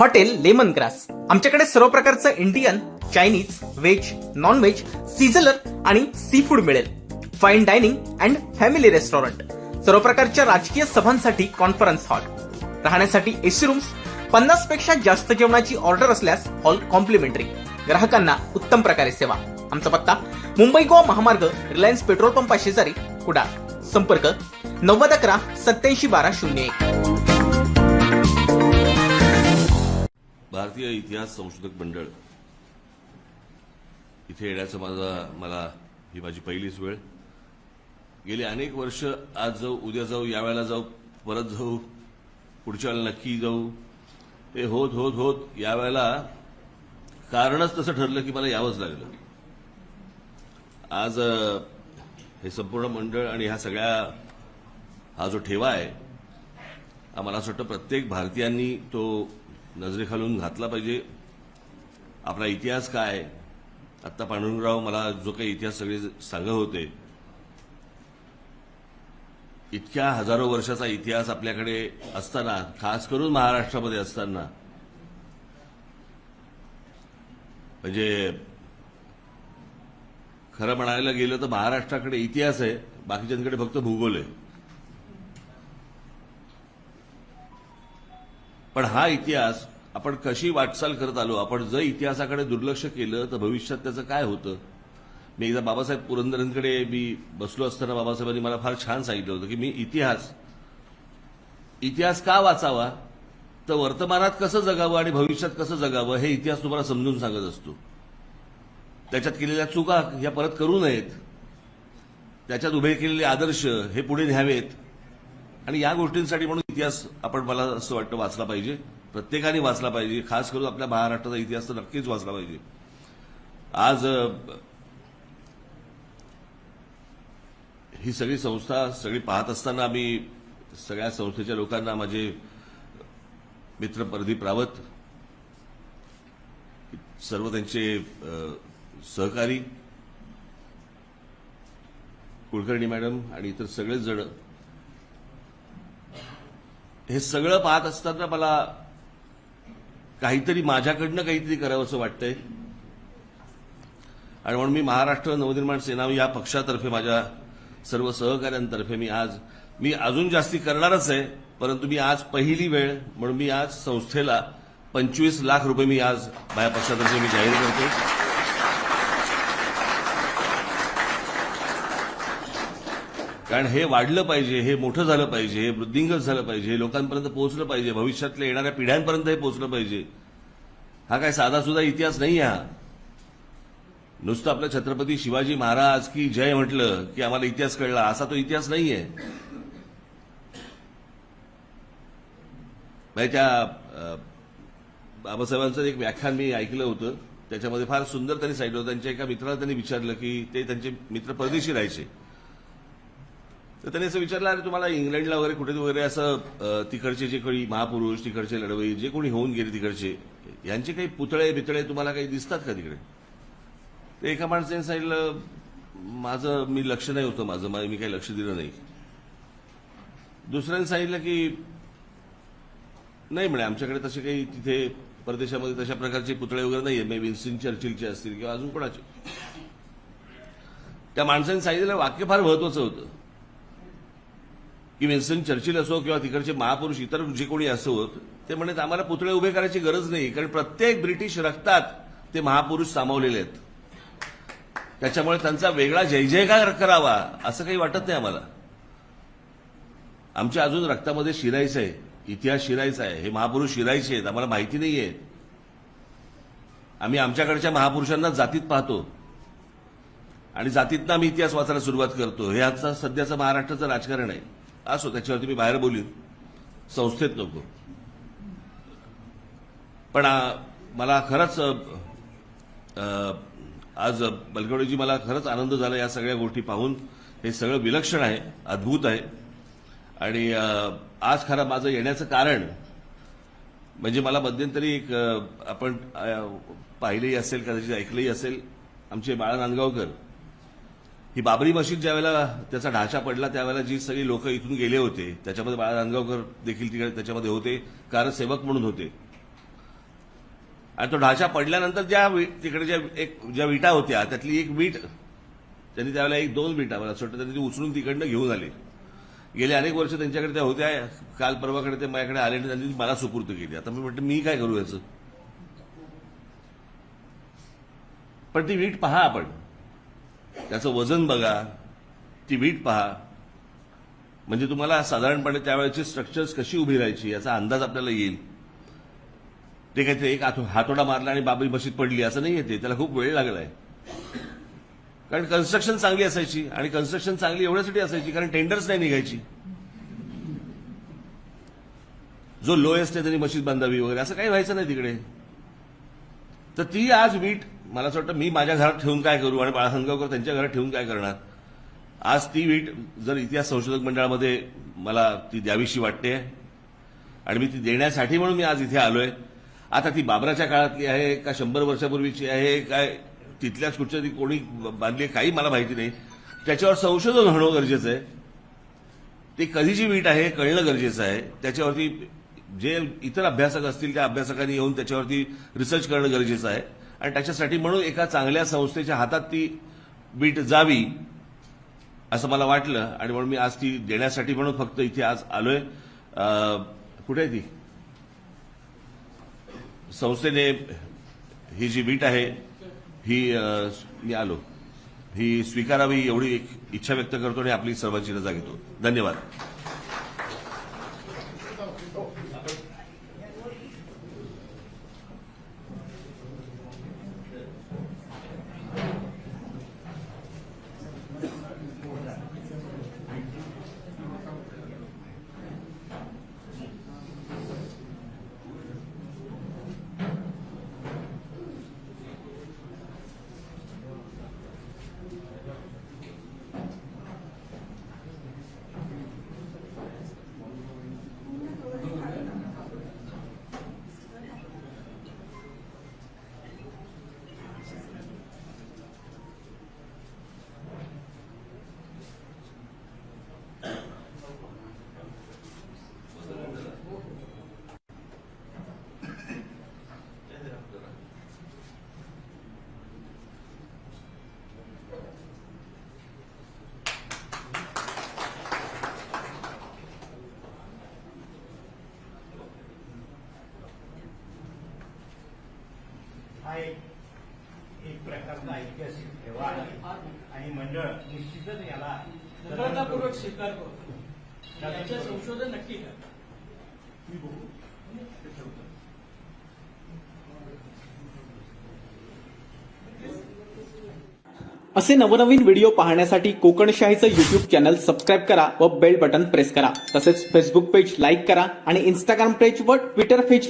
Hotel lemon grass. आमच्याकडे सर्व प्रकारचं Indian Chinese veg non veg आणि सी फूड मिळेल. Fine dining and family restaurant सर्व प्रकारच्या राजकीय सभांसाठी कॉन्फरन्स हॉल राहण्यासाठी एसी रूम्स पन्नासपेक्षा जास्त जेवणाची ऑर्डर असल्यास हॉल कॉम्प्लिमेंटरी ग्राहकांना उत्तम प्रकारे सेवा. आमचा पत्ता मुंबई गोवा महामार्ग रिलायन्स पेट्रोल पंपा शेजारी कुडाळ. संपर्क नव्वद अकरा सत्याऐंशी बारा शून्य एक. भारतीय इतिहास संशोधक मंडळ. इथे येण्याचं माझा मला ही माझी पहिलीच वेळ. गेली अनेक वर्ष आज जाऊ उद्या जाऊ यावेळेला जाऊ परत जाऊ पुढच्या वेळेला नक्की जाऊ. ते होत होत होत यावेळेला कारणच तसं ठरलं की मला यावंच लागलं. आज हे संपूर्ण मंडळ आणि ह्या सगळ्या हा जो ठेवा आहे हा मला असं वाटतं प्रत्येक भारतीयांनी तो नजरेखालून घातला पाहिजे. आपला इतिहास काय? आत्ता पांडुरंगराव मला जो काही इतिहास सगळे सांगत होते. इतक्या हजारो वर्षाचा इतिहास आपल्याकडे असताना खास करून महाराष्ट्रामध्ये असताना म्हणजे खरं म्हणायला गेलं तर महाराष्ट्राकडे इतिहास आहे बाकीच्यांकडे फक्त भूगोल आहे. पण हा इतिहास आपण कशी वाटचाल करत आलो आपण जर इतिहासाकडे दुर्लक्ष केलं तर भविष्यात त्याचं काय होतं? मी एकदा बाबासाहेब पुरंदरेंकडे मी बसलो असताना बाबासाहेबांनी मला फार छान सांगितलं होतं की मी इतिहास इतिहास का वाचावा? तर वर्तमानात कसं जगावं आणि भविष्यात कसं जगावं हे इतिहास तुम्हाला समजून सांगत असतो. त्याच्यात केलेल्या चुका ह्या परत करू नयेत. त्याच्यात उभे केलेले आदर्श हे पुढे न्यावेत. आणि या गोष्टींसाठी म्हणून इतिहास आपण मला असं वाटतं वाचला पाहिजे. प्रत्येकाने वाचला पाहिजे. खास करून आपल्या महाराष्ट्राचा इतिहास तर नक्कीच वाचला पाहिजे. आज ही सगळी संस्था सगळी पाहत असताना आम्ही सगळ्या संस्थेच्या लोकांना माझे मित्र प्रदीप रावत सर्व त्यांचे सहकारी कुलकर्णी मॅडम आणि इतर सगळेच जण हे सगळं पाहत असताना मला काहीतरी माझ्याकडनं काहीतरी करावं असं वाटतंय. आणि म्हणून मी महाराष्ट्र नवनिर्माण सेना या पक्षातर्फे माझ्या सर्व सहकाऱ्यांतर्फे मी आज मी अजून जास्ती करणारच आहे परंतु मी आज पहिली वेळ म्हणून मी आज संस्थेला पंचवीस लाख रुपये मी आज माझ्या पक्षातर्फे मी जाहीर करतो कारण हे वाढलं पाहिजे हे मोठं झालं पाहिजे हे वृद्धिंगत झालं पाहिजे लोकांपर्यंत पोहोचलं पाहिजे भविष्यातल्या येणाऱ्या पिढ्यांपर्यंत हे पोहोचलं पाहिजे. हा काय साधा सुद्धा इतिहास नाही आहे हा. नुसतं आपलं छत्रपती शिवाजी महाराज की जय म्हटलं की आम्हाला इतिहास कळला असा तो इतिहास नाहीये. आहे त्या बाबासाहेबांचं एक व्याख्यान मी ऐकलं होतं त्याच्यामध्ये फार सुंदर त्यांनी सांगितलं होतं त्यांच्या एका मित्राला त्यांनी विचारलं की ते त्यांचे मित्र परदेशी राहायचे. तर त्यांनी असं विचारलं अरे तुम्हाला इंग्लंडला वगैरे कुठे वगैरे असं तिकडचे जे कोणी महापुरुष तिकडचे लढवई जे कोणी होऊन गेले तिकडचे यांचे काही पुतळे बितळे तुम्हाला काही दिसतात का तिकडे? ते एका माणसाने सांगितलं माझं मी लक्ष नाही होतं माझं मी काही लक्ष दिलं नाही. दुसऱ्याने सांगितलं की नाही म्हणे आमच्याकडे तसे काही तिथे परदेशामध्ये तशा प्रकारचे पुतळे वगैरे नाहीये. मे विन्स्टन चर्चिलचे असतील किंवा अजून कोणाचे. त्या माणसाने सांगितलेलं वाक्य फार महत्वाचं होतं. की विन्स्टन चर्चिल असो किंवा तिकडचे महापुरुष इतर जे कोणी असोत ते म्हणत आम्हाला पुतळे उभे करायची गरज नाही कारण प्रत्येक ब्रिटिश रक्तात ते महापुरुष सामावलेले आहेत. त्याच्यामुळे त्यांचा वेगळा जय जयकार करावा असं काही वाटत नाही आम्हाला. आमच्या अजून रक्तामध्ये शिरायचं आहे इतिहास शिरायचा आहे हे महापुरुष शिरायचे आहेत आम्हाला माहिती नाहीये. आम्ही आमच्याकडच्या महापुरुषांना जातीत पाहतो. आणि जातीतनं आम्ही इतिहास वाचायला सुरुवात करतो. हे आजचा सध्याचं महाराष्ट्राचं राजकारण आहे. असो त्याच्यावरती मी बाहेर बोलीन. संस्थेत नको. पण मला खरंच आज बलकवडेजी मला खरंच आनंद झाला या सगळ्या गोष्टी पाहून. हे सगळं विलक्षण आहे अद्भुत आहे. आणि आज खरं माझं येण्याचं कारण म्हणजे मला मध्यंतरी एक आपण पाहिलेही पाहिलंही असेल कदाचित ऐकलंही असेल आमचे बाळा नांदगावकर. ही बाबरी मशीद ज्यावेळेला त्याचा ढाचा पडला त्यावेळेला जी सगळी लोक इथून गेले होते त्याच्यामध्ये बाळा नांदगावकर देखील तिकडे त्याच्यामध्ये होते कारसेवक म्हणून होते. आणि तो ढाचा पडल्यानंतर ज्या तिकडे ज्या एक ज्या विटा होत्या त्यातली एक वीट त्यांनी त्यावेळेला एक दोन विटा मला छोटं त्यांनी ती उचलून तिकडनं घेऊन आले. गेले अनेक वर्ष त्यांच्याकडे त्या होत्या काल परवाकडे ते माझ्याकडे आले आणि त्यांनी मला सुपूर्द केली. आता मी म्हटलं मी काय करू याचं? पण ती वीट पहा आपण. त्याचं वजन बघा ती वीट पहा. म्हणजे तुम्हाला साधारणपणे त्यावेळेची स्ट्रक्चर्स कशी उभी राहायची याचा अंदाज आपल्याला येईल. ते काहीतरी एक हातोडा मारला आणि बाबरी मशीद पडली असं नाही येते त्याला खूप वेळ लागलाय. कारण कन्स्ट्रक्शन चांगली असायची आणि कन्स्ट्रक्शन चांगली एवढ्यासाठी असायची कारण टेंडर्स नाही निघायची. जो लोएस्ट आहे त्यांनी मशीद बांधावी वगैरे असं काही व्हायचं नाही तिकडे. तर ती आज वीट मला असं वाटतं मी माझ्या घरात ठेवून काय करू आणि बाळासंगावकर त्यांच्या घरात ठेवून काय करणार? आज ती वीट जर इतिहास संशोधक मंडळामध्ये मला ती द्यावीशी वाटते आणि मी ती देण्यासाठी म्हणून मी आज इथे आलोय. आता ती बाबराच्या काळातली आहे का शंभर वर्षापूर्वीची आहे काय तिथल्याच कुठच्या ती कोणी बांधली आहे, काही मला माहिती नाही. त्याच्यावर संशोधन होणं गरजेचं आहे. ती कधीची वीट आहे कळणं गरजेचं आहे. त्याच्यावरती जे इतर अभ्यासक असतील त्या अभ्यासकांनी येऊन त्याच्यावरती रिसर्च करणं गरजेचं आहे. आणि त्याच्यासाठी म्हणून एका चांगल्या संस्थेच्या हातात ती बीट जावी असं मला वाटलं. आणि म्हणून मी आज ती देण्यासाठी म्हणून फक्त इथे आज आलोय. कुठे आहे ती? संस्थेने ही जी बीट आहे ही मी आलो. ही स्वीकारावी एवढी एक इच्छा व्यक्त करतो आणि आपली सर्वांची रजा घेतो. धन्यवाद. हा एक एक प्रकारचा ऐतिहासिक ठेवा आहे. आणि मंडळ निश्चितच याला नम्रतापूर्वक स्वीकार करतो याचे संशोधन नक्की करा. असे नवनवीन व्हिडिओ पाहण्यासाठी कोकणशाहीचं युट्यूब चॅनल सबस्क्राईब करा व बेल बटन प्रेस करा. तसेच फेसबुक पेज लाईक करा आणि इंस्टाग्राम पेज व ट्विटर पेजला